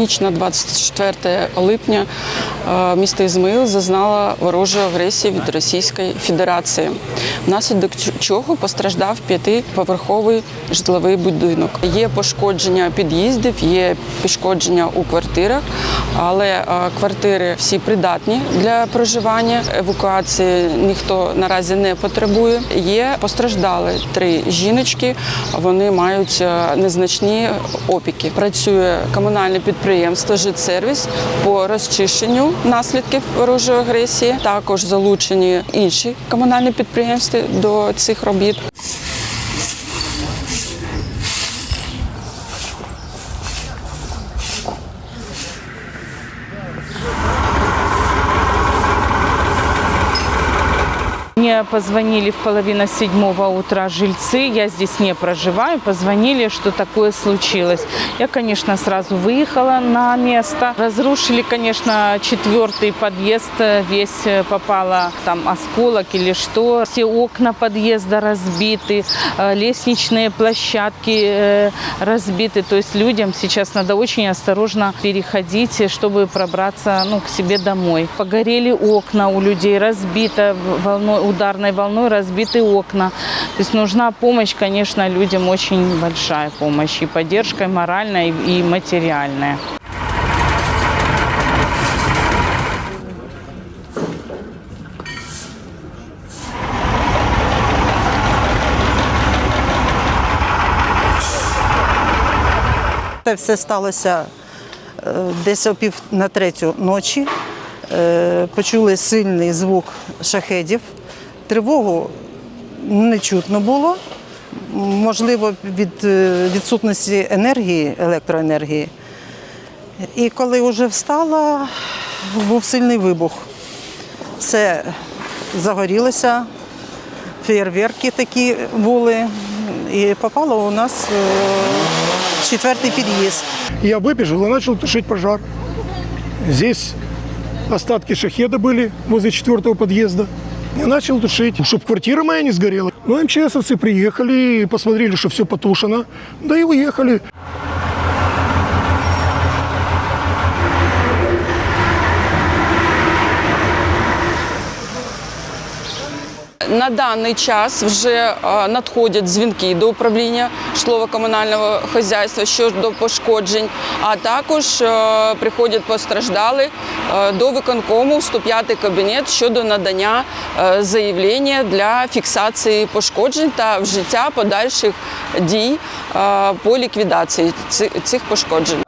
ніч на 24 липня е, місто Ізмаїл зазнало ворожої агресії від Російської Федерації, внаслідок чого постраждав п'ятиповерховий житловий будинок. Є пошкодження під'їздів, є пошкодження у квартирах, але е, квартири всі придатні для проживання. Евакуації ніхто наразі не потребує. Є постраждали три жіночки. Вони мають е, незначні опіки. Працює комунальне підприємство «Житсервіс» по розчищенню наслідків ворожої агресії. Також залучені інші комунальні підприємства до цих робіт. Мне позвонили в половину седьмого утра жильцы, я здесь не проживаю, позвонили, что такое случилось. Я, конечно, сразу выехала на место. Разрушили, конечно, четвертый подъезд, весь э, попало там осколок или что. Все окна подъезда разбиты, э, лестничные площадки э, разбиты. То есть людям сейчас надо очень осторожно переходить, чтобы пробраться ну, к себе домой. Погорели окна у людей, разбито волной, ударной волной разбиты окна. То есть нужна помощь, конечно, людям очень большая помощь. И поддержка и моральная, и материальная. Це все сталося е, десь о пів на третю ночі. Е, Почули сильний звук шахедів Тривогу не чутно було. Можливо, від е, відсутності енергії, електроенергії. І коли вже встала, був сильний вибух. Все загорілося, феєрверки такі були. І попало у нас е, в четвертий під'їзд. Я выбежал и начал тушить пожар. Здесь остатки шахеда были возле четвертого подъезда. Я начал тушить, чтобы квартира моя не сгорела. Ну, МЧСовцы приехали, посмотрели, что все потушено, да и уехали. На даний час вже е, надходять дзвінки до управління житлово-комунального хазяйства щодо пошкоджень, а також е, приходять постраждали е, до виконкому в 105 кабінет щодо надання заявлення для фіксації пошкоджень та вжиття подальших дій по ліквідації цих пошкоджень.